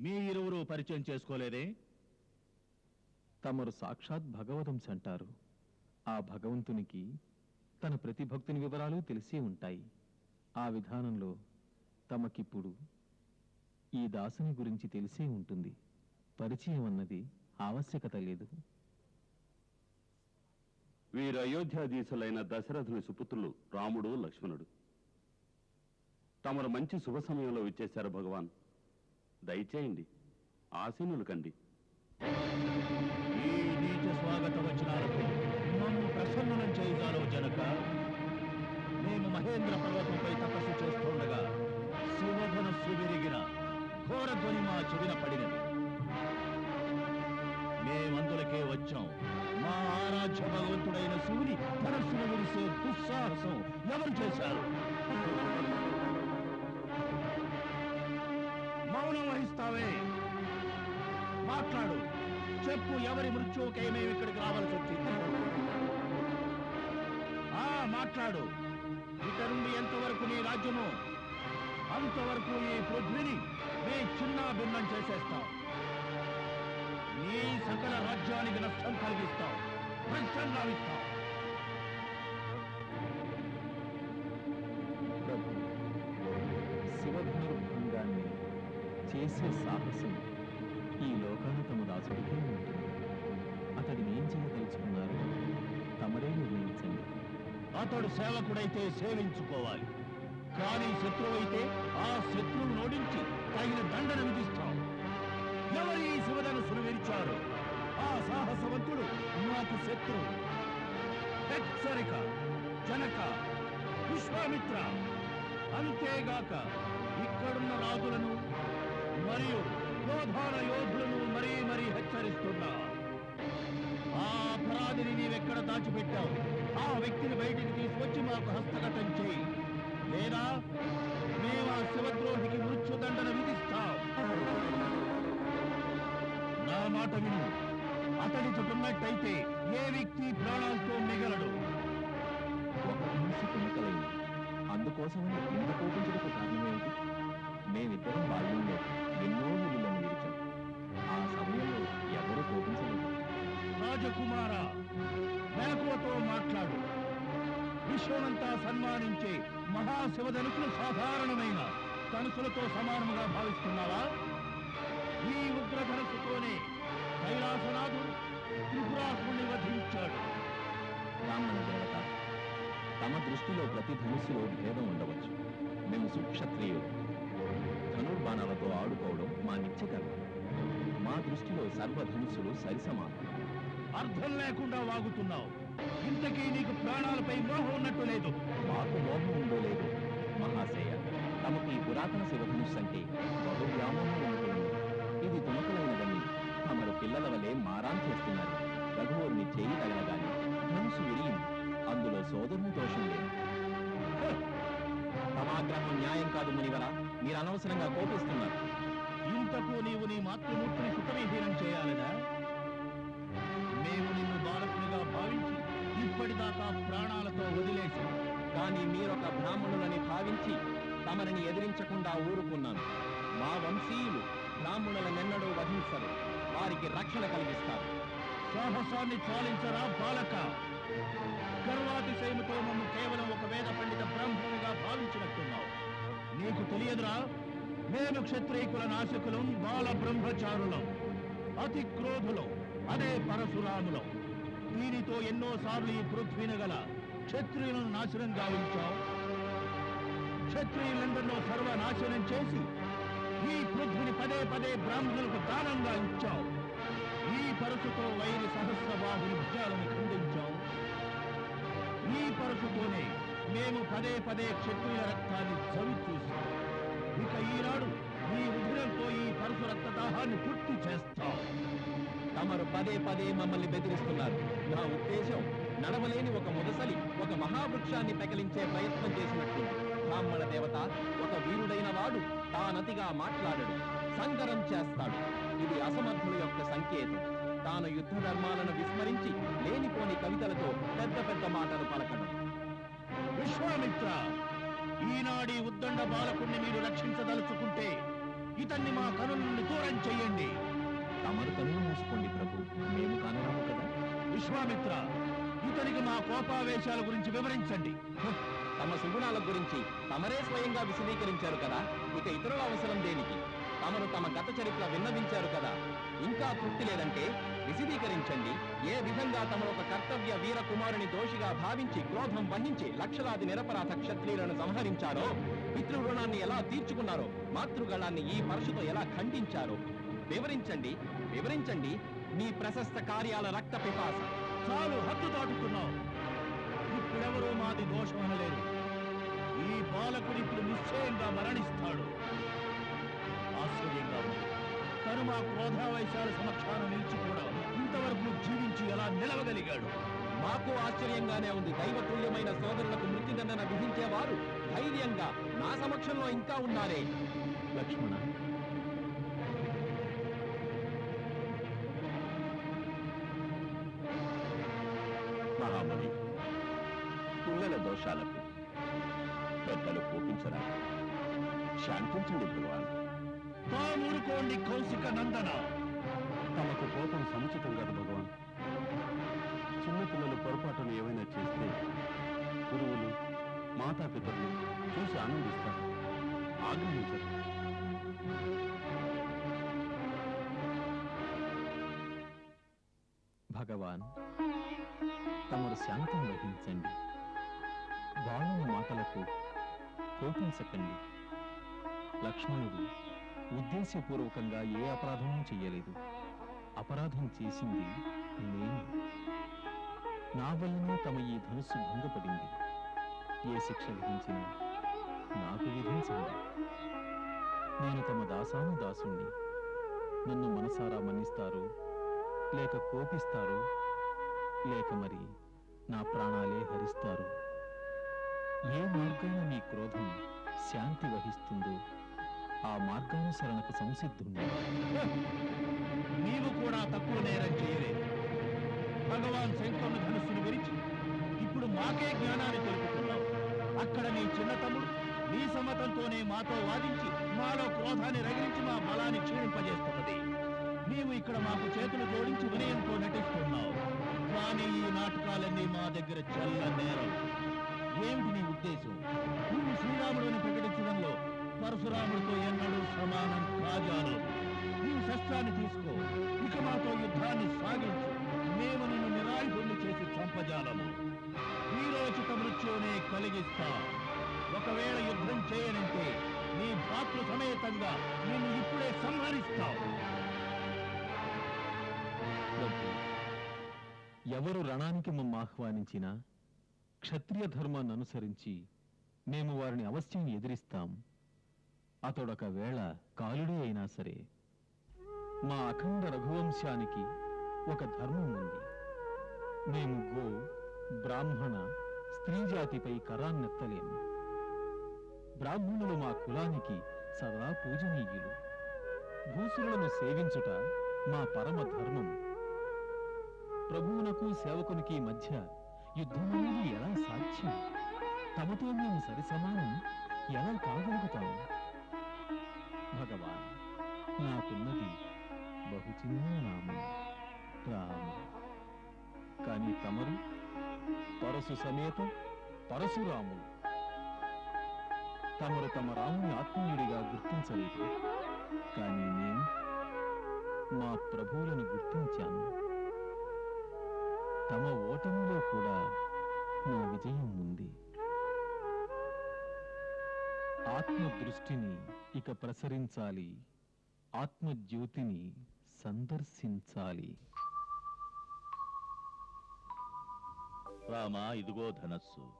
మీ ఇరువురు పరిచయం చేసుకోలేదే? తమరు సాక్షాత్ భగవదంశ అంటారు ఆ భగవంతునికి తన ప్రతి భక్తుని వివరాలు తెలిసే ఉంటాయి. ఆ విధానంలో తమకిప్పుడు ఈ దాసుని గురించి తెలిసే ఉంటుంది. పరిచయం అన్నది ఆవశ్యకత లేదు. వీరు అయోధ్యాధీశులైన దశరథుని సుపుత్రులు రాముడు లక్ష్మణుడు. తమరు మంచి శుభ సమయంలో విచ్చేశారు భగవాన్. దయచేయండి. ఆసీనులు కండి ప్రసన్నం చేయుగాలో జనక? మేము మహేంద్ర పర్వతంపై తపస్సు చేస్తుండగా ఎవరి మృత్యువుకై మేము ఇక్కడికి రావాల్సి వచ్చింది? ఆ మాట్లాడు. ఇక నుండి ఎంతవరకు నీ రాజ్యము? అంతవరకు ఈ పృథ్వీని మే చిన్న భిన్నం చేసేస్తాం. నీ సకల రాజ్యానికి నష్టం కలిగిస్తాం. నష్టం రావిస్తాం శివధనుర్భంగాన్ని చేసే సాహసం ఈ లోకాన తమ దాసుడికే ఉంటుంది. అతడిని ఏం చేయదలుచుకున్నారు తమరే నిర్ణయించండి. అతడు సేవకుడైతే సేవించుకోవాలి. కానీ శత్రువైతే ఆ శత్రువు నోడించి తగిన దండన విధిస్తాం. ఎవరు ఈ శివధనుసును విరిచారు? ఆ సాహసవంతుడు నాకు శత్రువు. హెచ్చరిక జనక విశ్వామిత్ర. అంతేగాక ఇక్కడున్న రాజులను మరియు క్రోధాన యోధులను మరీ మరీ హెచ్చరిస్తున్నా. అపరాధిని నీవెక్కడ దాచిపెట్టావు? ఆ వ్యక్తిని బయటికి తీసుకొచ్చి మాకు హస్తగతం చేయి. లేదా మేము ఆ శివద్రోహికి మృత్యుదండన విధిస్తాం. నా మాట విను. అతడి చుట్టున్నట్టయితే ఏ వ్యక్తి ప్రాణాలతో మిగలడు? ఒక అందుకోసమని ఇంత కోపించడానికి కారణమేమిటి? మేమిద్దరం బాల్యంలో ఎన్నో విలులను రాజకుమార. మేకువతో మాట్లాడు. విశ్వమంతా సన్మానించే మహాశివధనుకులు సాధారణమైన ధనుసులతో సమానముగా భావిస్తున్నావా? ఈ ఉగ్రధనుసుతోనే కైలాసనాథుడు త్రిపురాసుని వధించాడు. బ్రాహ్మణ దేవత తమ దృష్టిలో ప్రతి ధనుసులో భేదం ఉండవచ్చు. మేము సుక్షత్రియులు. ధనుర్బాణాలతో ఆడుకోవడం మా నిత్యకర్మ. మా దృష్టిలో సర్వధనుసులు సరిసమానం. అర్థం లేకుండా వాగుతున్నావు. ఇంతకీ నీకు ప్రాణాలపై మోహం ఉన్నట్టు లేదు. మాకు మోహం ఉందో లేదు? మహాశయ తమకు ఈ పురాతన శివధనుస్సు అంటే బహు వ్యామోహం ఉంటుంది. ఇది తుమకలైనదని తమరు పిల్లల వలె మారాన్ చేస్తున్నారు. రఘువుని చేయి తగలగాని మనసు విరిగింది. అందులో సోదరుని దోషం లేదు. హ! తమాగ్రహం న్యాయం కాదు మునివరా. మీరు అనవసరంగా కోపిస్తున్నారు. ఇంతకు నీవు నీ మాతృమూర్తిని సుఖవిహీనం చేయాలనా? ఇప్పటిదాకా ప్రాణాలతో వదిలేసి కానీ మీరొక బ్రాహ్మణులని భావించి తమరిని ఎదిరించకుండా ఊరుకున్నాను. మా వంశీయులు బ్రాహ్మణులనెన్నడూ వధించరు. వారికి రక్షణ కలిగిస్తారు. సాహసాన్ని చాలించరా బాలక? గర్వాతిశయముతో మమ్ము కేవలం ఒక వేద పండిత బ్రాహ్మణునిగా భావించినట్టున్నావు. నీకు తెలియదురా? మేము క్షత్రియకుల నాశకులం బాల బ్రహ్మచారులం. అతి క్రోధులం. అదే పరశురాములం. దీనితో ఎన్నో సార్లు ఈ పృథ్వీని గల క్షత్రియులను నాశనం గావించావు. క్షత్రియులందరిలో సర్వనాశనం చేసి ఈ పృథ్వీని పదే పదే బ్రాహ్మణులకు దానంగా ఇచ్చావు. ఈ పరచుతో వైరి సహస్రబాహుని భుజాలను ఖండించావు. ఈ పరచుతోనే మేము పదే పదే క్షత్రియ రక్తాన్ని చవి చూసాం ఇక ఈనాడు ఈ రుధిరంతో ఈ పరశు రక్త దాహాన్ని పూర్తి చేస్తాం. తమరు పదే పదే మమ్మల్ని బెదిరిస్తున్నారు. నా ఉద్దేశం నడవలేని ఒక ముదసలి ఒక మహావృక్షాన్ని పెకలించే ప్రయత్నం చేసినట్టు. బ్రాహ్మణ దేవత ఒక వీరుడైన వాడు తానతిగా మాట్లాడడు సంగరం చేస్తాడు. ఇది అసమర్థుల యొక్క సంకేతం. తాను యుద్ధ ధర్మాలను విస్మరించి లేనిపోని కవితలతో పెద్ద పెద్ద మాటలు పలకడం విశ్వామిత్ర ఈనాడి ఉద్దండ బాలకుణ్ణి మీరు రక్షించదలుచుకుంటే ఇతన్ని మా కనుల నుండి దూరం చెయ్యండి. తమరు కన్ను మూసుకోండి ప్రభు. మేము కనరాము కదా. విశ్వామిత్ర ఇతనికి మా కోపావేశాల గురించి వివరించండి. తమ సుగుణాల గురించి తమరే స్వయంగా విశదీకరించారు కదా. ఇక ఇతరుల అవసరం దేనికి? తమరు తమ గత చరిత్ర విన్నవించారు కదా. ఇంకా తృప్తి లేదంటే విశదీకరించండి. ఏ విధంగా తమరు ఒక కర్తవ్య వీర కుమారుని దోషిగా భావించి క్రోధం వహించి లక్షలాది నిరపరాధ క్షత్రియులను సంహరించారో పితృ రుణాన్ని ఎలా తీర్చుకున్నారో మాతృగళాన్ని ఈ పరశుతో ఎలా ఖండించారో వివరించండి వివరించండి మీ ప్రశస్త కార్యాల రక్త పిపాస. చాలు హద్దు దాటుతున్నావు ఇప్పుడెవరూ మాది దోషం అనలేదు ఈ బాలకుడు ఇప్పుడు నిశ్చయంగా మరణిస్తాడు. ఆశ్చర్యంగా ఉంది. తను మా క్రోధావైశాల సమక్షాన నిలిచి కూడా ఇంతవరకు జీవించి ఎలా నిలవగలిగాడు? మాకు ఆశ్చర్యంగానే ఉంది. దైవతుల్యమైన సోదరులకు మృత్యుదండన విధించేవారు ధైర్యంగా నా సమక్షంలో ఇంకా ఉన్నారే. లక్ష్మణ పిల్లల దోషాలకు పెద్దలు కోపించరా? శాంతించండి భగవాన్. తామూరుకోండి కౌశిక నందన. తమకు కోపం సముచితం కాదు భగవాన్. చిన్నపిల్లలు పొరపాటును ఏమైనా చేస్తే గురువులు మాతాపితరులు చూసి ఆనందిస్తారు. ఆగ్రహించరు. భగవాన్ తమరు శాంతం వహించండి. బాలుని మాటలకు కోపించకండి. లక్ష్మణుడు ఉద్దేశపూర్వకంగా ఏ అపరాధమూ చెయ్యలేదు. అపరాధం చేసింది నేను. నా వల్లనే తమ ఈ ధనుస్సు భంగపడింది. ఏ శిక్ష విధించినా నాకు విధించండి. నేను తమ దాసాను దాసుణ్ణి నన్ను మనసారా మన్నిస్తారు లేక కోపిస్తారు లేక మరి నా ప్రాణాలే హరిస్తారు. ఏ మార్గాన మీ క్రోధం శాంతి వహిస్తుందో ఆ మార్గానుసరణకు సంసిద్ధుండి నీవు కూడా తక్కువ నేరం చేయలేదు. భగవాన్ శంకరుని ధనుసును గురించి ఇప్పుడు మాకే జ్ఞానాన్ని తెలుపుతున్నావు. అక్కడ నీ చిన్న తమ్ముడు నీ సమ్మతంతోనే మాతో వాదించి మాలో క్రోధాన్ని రగిలించి మా బలాన్ని క్షీణింపజేస్తున్నది. నీవు ఇక్కడ మాకు చేతులు జోడించి వినయంతో నటిస్తున్నావు. కానీ ఈ నాటకాలన్నీ మా దగ్గర చల్ల నేరం. ఏమిటి నీ ఉద్దేశం? నువ్వు శ్రీరాముడిని ప్రకటించడంలో పరశురాముడితో ఎన్నడూ సమానం కాజాను నీవు శస్త్రాన్ని తీసుకో. ఇక మాతో యుద్ధాన్ని సాగించు. మేము నిన్ను నిరాయుధుల్ని చేసి చంపజాలము. వీరోచిత మృత్యువునే కలిగిస్తా. ఒకవేళ యుద్ధం చేయనంటే నీ భాతృ సమేతంగా నిన్ను ఇప్పుడే సంహరిస్తావు ఎవరు రణానికి మమ్మ ఆహ్వానించినా క్షత్రియ ధర్మాన్ని అనుసరించి మేము వారిని అవశ్యం ఎదిరిస్తాం. అతడొక వేళ కాలుడే అయినా సరే మా అఖండ రఘువంశానికి ఒక ధర్మం ఉంది. మేము గో బ్రాహ్మణ స్త్రీ జాతిపై కరాన్నెత్తలేము. బ్రాహ్మణులు మా కులానికి సదా పూజనీయులు. భూసురులను సేవించుట మా పరమ ధర్మం. ప్రభువునకు సేవకునికి మధ్య యుద్ధమనేది ఎలా సాధ్యం? తమతో మేము సరిసమానం ఎలా కాగలుగుతాం భగవాన్ నాకున్నది బహు చిన్న నామం రామ కానీ తమరు పరశు సమేత పరశురాములు. తమరు తమ రాముని ఆత్మీయుడిగా గుర్తించలేదు. కానీ నేను మా ప్రభువులను గుర్తించాను. తమ ఓటమిలో కూడా నా విజయం ఉంది. ఆత్మ దృష్టిని ఇక ప్రసరించాలి. ఆత్మజ్యోతిని సందర్శించాలి. రామ ఇదిగో ధనస్సు.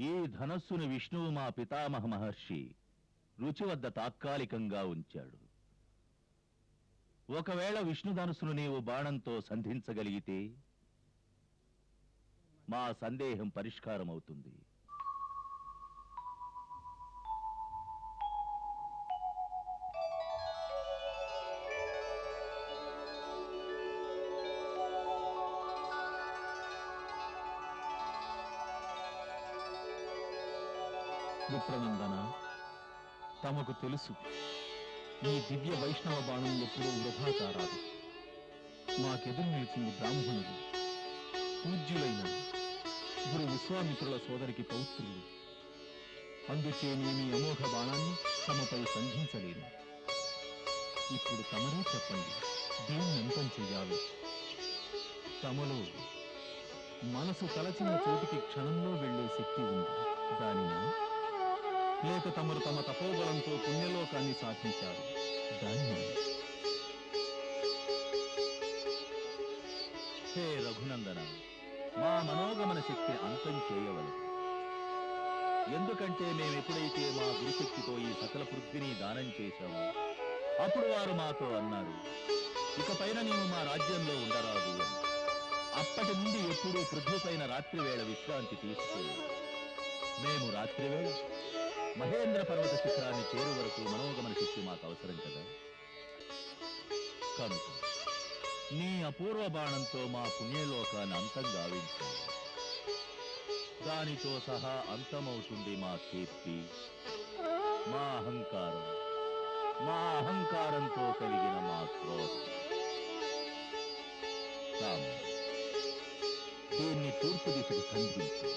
ఈ ధనస్సును విష్ణువు మా పితామహ మహర్షి రుచి వద్ద తాత్కాలికంగా ఉంచాడు. ఒకవేళ విష్ణుధనుసును నీవు బాణంతో సంధించగలిగితే మా సందేహం పరిష్కారం అవుతుంది విప్రనందన తమకు తెలుసు. ఈ దివ్య వైష్ణవ బాణం ఎప్పుడూ వృధా కారాదు మాకెదురు నిలిచింది బ్రాహ్మణులు పూజ్యులైన గురు విశ్వామిత్రుల సోదరికి పౌత్రులు. అందుచే నేను అమోఘ బాణాన్ని తమపై సంధించలేను. ఇప్పుడు తమరే చెప్పండి దీన్ని అంతం చెయ్యాలి. తమలో మనసు తలచిన చోటికి క్షణంలో వెళ్ళే శక్తి ఉంది. దానిని? లేక తమరు తమ తపోబలంతో పుణ్యలోకాన్ని సాధించారు. దాన్ని హే రఘునందన మా మనోగమన శక్తి అంతం చేయవలదు ఎందుకంటే మేమెప్పుడైతే మా గురుశక్తితో ఈ సకల పృథ్వీని దానం చేశామో అప్పుడు వారు మాతో అన్నారు ఇకపైన నీవు మా రాజ్యంలో ఉండరాదు అని. అప్పటి నుండి ఎప్పుడూ పృథ్వీపైన రాత్రివేళ విశ్రాంతి తీసుకోలేదు మేము రాత్రివేళ మహేంద్ర పర్వత శిఖరాన్ని చేరు వరకు మనోగమన శక్తి మాకు అవసరం కదా? కనుక నీ అపూర్వ బాణంతో మా పుణ్యలోకాన్ని అంతం గావించాలి దానితో సహా అంతమవుతుంది మా కీర్తి మా అహంకారం. మా అహంకారంతో కలిగిన మా క్రోధం. దీన్ని తూర్పు దిశకు ఖండించు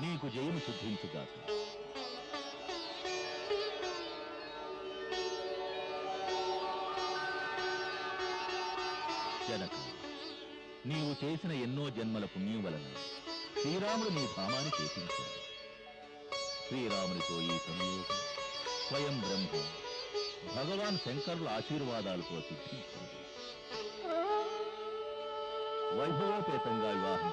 నీకు జయము సిద్ధించుగాక. జనక నీవు చేసిన ఎన్నో జన్మల పుణ్యం వలన శ్రీరాముడు నీ ధామాన్ని చేపించాడు. శ్రీరామునితో ఈ సంయోగం స్వయం బ్రహ్మ భగవాన్ శంకరుల ఆశీర్వాదాలతో సిద్ధించింది. వైభవోపేతంగా వివాహం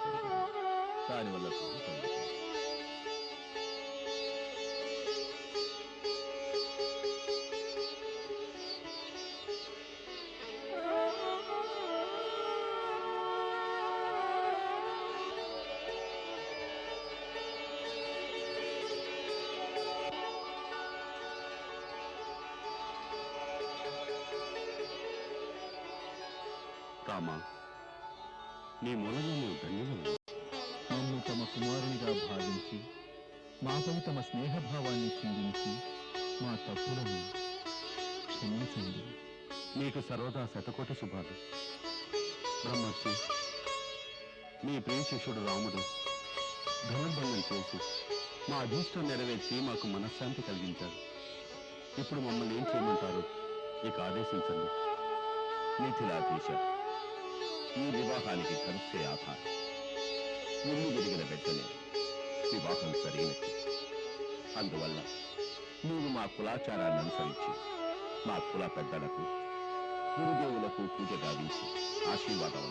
నీ మూలంగా మేము ధన్యులు. మమ్ము తమ కుమారునిగా భావించి మాపై తమ స్నేహభావాన్ని చిందించి మా తప్పులను క్షమించండి. నీకు సర్వదా శతకోటి శుభాలు. బ్రహ్మర్షి మీ ప్రియ శిష్యుడు రాముడు ధనుర్భంగం చేసి మా అభీష్టం నెరవేర్చి మాకు మనశ్శాంతి కలిగించారు ఇప్పుడు మమ్మల్ని ఏం చేయమంటారు? ఇక ఆదేశించండి. మిథిలాధీశ ఈ వివాహానికి ధనుస్సే ఆధారం. ఇల్లు విరిగిన వెంటనే వివాహం సరైనది అందువల్ల నీవు మా కులాచారాన్ని అనుసరించి మా కుల పెద్దలకు గురుదేవులకు పూజ గావించి ఆశీర్వాదం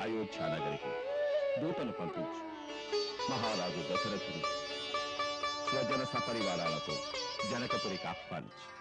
అయోధ్య నగరికి దూతను పంపించు. మహారాజు దశరథుడు స్వజన సపరివారాలతో జనకపురికి ఆహ్వానించు.